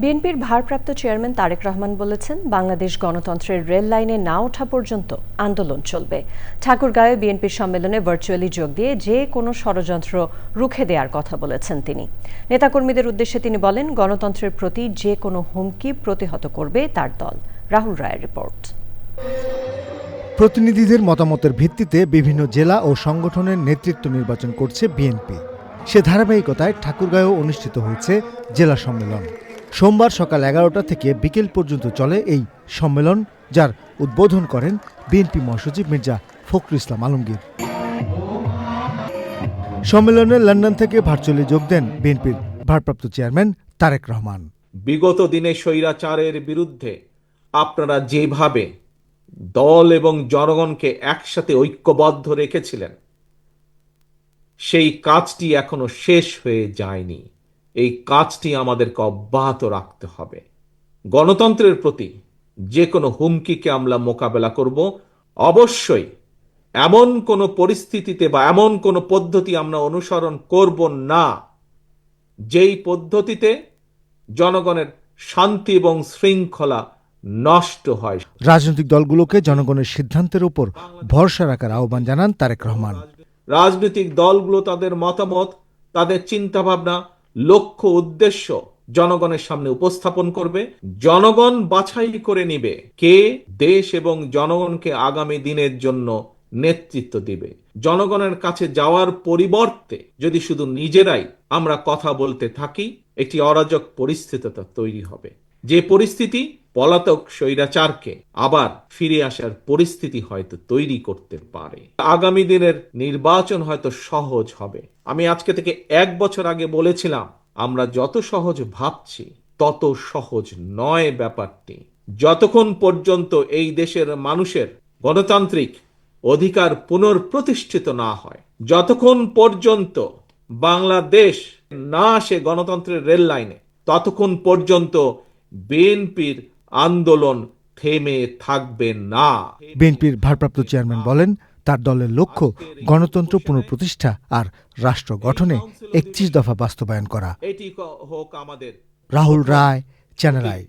বিএনপির ভারপ্রাপ্ত চেয়ারম্যান তারেক রহমান বলেছেন, বাংলাদেশ গণতন্ত্রের রেল লাইনে না ওঠা পর্যন্ত আন্দোলন চলবে। ঠাকুরগাঁয়ে বিএনপির সম্মেলনে ভার্চুয়ালি যোগ দিয়ে যে কোনো ষড়যন্ত্র রুখে দেওয়ার কথা বলেছেন তিনি। নেতাকর্মীদের উদ্দেশ্যে তিনি বলেন, গণতন্ত্রের প্রতি যে কোনো হুমকি প্রতিহত করবে তার দল। রাহুল রায়ের রিপোর্ট। প্রতিনিধিদের মতামতের ভিত্তিতে বিভিন্ন জেলা ও সংগঠনের নেতৃত্ব নির্বাচন করছে বিএনপি। সে ধারাবাহিকতায় ঠাকুরগাঁয়েও অনুষ্ঠিত হয়েছে জেলা সম্মেলন। সোমবার সকাল এগারোটা থেকে বিকেল পর্যন্ত চলে এই সম্মেলন, যার উদ্বোধন করেন বিএনপি মহাসচিব মির্জা ফখরুল ইসলাম আলমগীর। সম্মেলনে লন্ডন থেকে ভার্চুয়ালি যোগ দেন বিএনপির ভারপ্রাপ্ত চেয়ারম্যান তারেক রহমান। বিগত দিনে স্বৈরাচারের বিরুদ্ধে আপনারা যেভাবে দল এবং জনগণকে একসাথে ঐক্যবদ্ধ রেখেছিলেন, সেই কাজটি এখনও শেষ হয়ে যায়নি। এই কাজটি আমাদেরকে অব্যাহত রাখতে হবে। গণতন্ত্রের প্রতি যে কোনো হুমকিকে আমরা মোকাবেলা করব। অবশ্যই এমন কোনো পরিস্থিতিতে বা এমন কোনো পদ্ধতি আমরা অনুসরণ করব না যেই পদ্ধতিতে জনগণের শান্তি এবং শৃঙ্খলা নষ্ট হয়। রাজনৈতিক দলগুলোকে জনগণের সিদ্ধান্তের উপর ভরসা রাখার আহ্বান জানান তারেক রহমান। রাজনৈতিক দলগুলো তাদের মতামত তাদের চিন্তাভাবনা লক্ষ্য উদ্দেশ্য জনগণের সামনে উপস্থাপন করবে। জনগণ বাছাই করে নিবে কে দেশ এবং জনগণকে আগামী দিনের জন্য নেতৃত্ব দিবে। জনগণের কাছে যাওয়ার পরিবর্তে যদি শুধু নিজেরাই আমরা কথা বলতে থাকি, একটি অরাজক পরিস্থিতি তৈরি হবে। যে পরিস্থিতি পলাতক স্বৈরাচারকে আবার ফিরে আসার পরিস্থিতি হয়তো তৈরি করতে পারে। আগামী দিনের নির্বাচন হয়তো সহজ হবে। আমি আজকে থেকে এক বছর আগে বলেছিলাম, আমরা যত সহজ ভাবছি, তত সহজ নয় ব্যাপারটি। যতক্ষণ পর্যন্ত এই দেশের মানুষের গণতান্ত্রিক অধিকার পুনর্প্রতিষ্ঠিত না হয়, যতক্ষণ পর্যন্ত বাংলাদেশ না আসে গণতন্ত্রের রেল লাইনে, ততক্ষণ পর্যন্ত বিএনপির আন্দোলন থেমে থাকবে না। বিএনপির ভারপ্রাপ্ত চেয়ারম্যান বলেন তার দলের লক্ষ্য গণতন্ত্র পুনঃপ্রতিষ্ঠা আর রাষ্ট্র গঠনে একত্রিশ দফা বাস্তবায়ন করা। এটি হোক আমাদের। Rahul Roy channel I.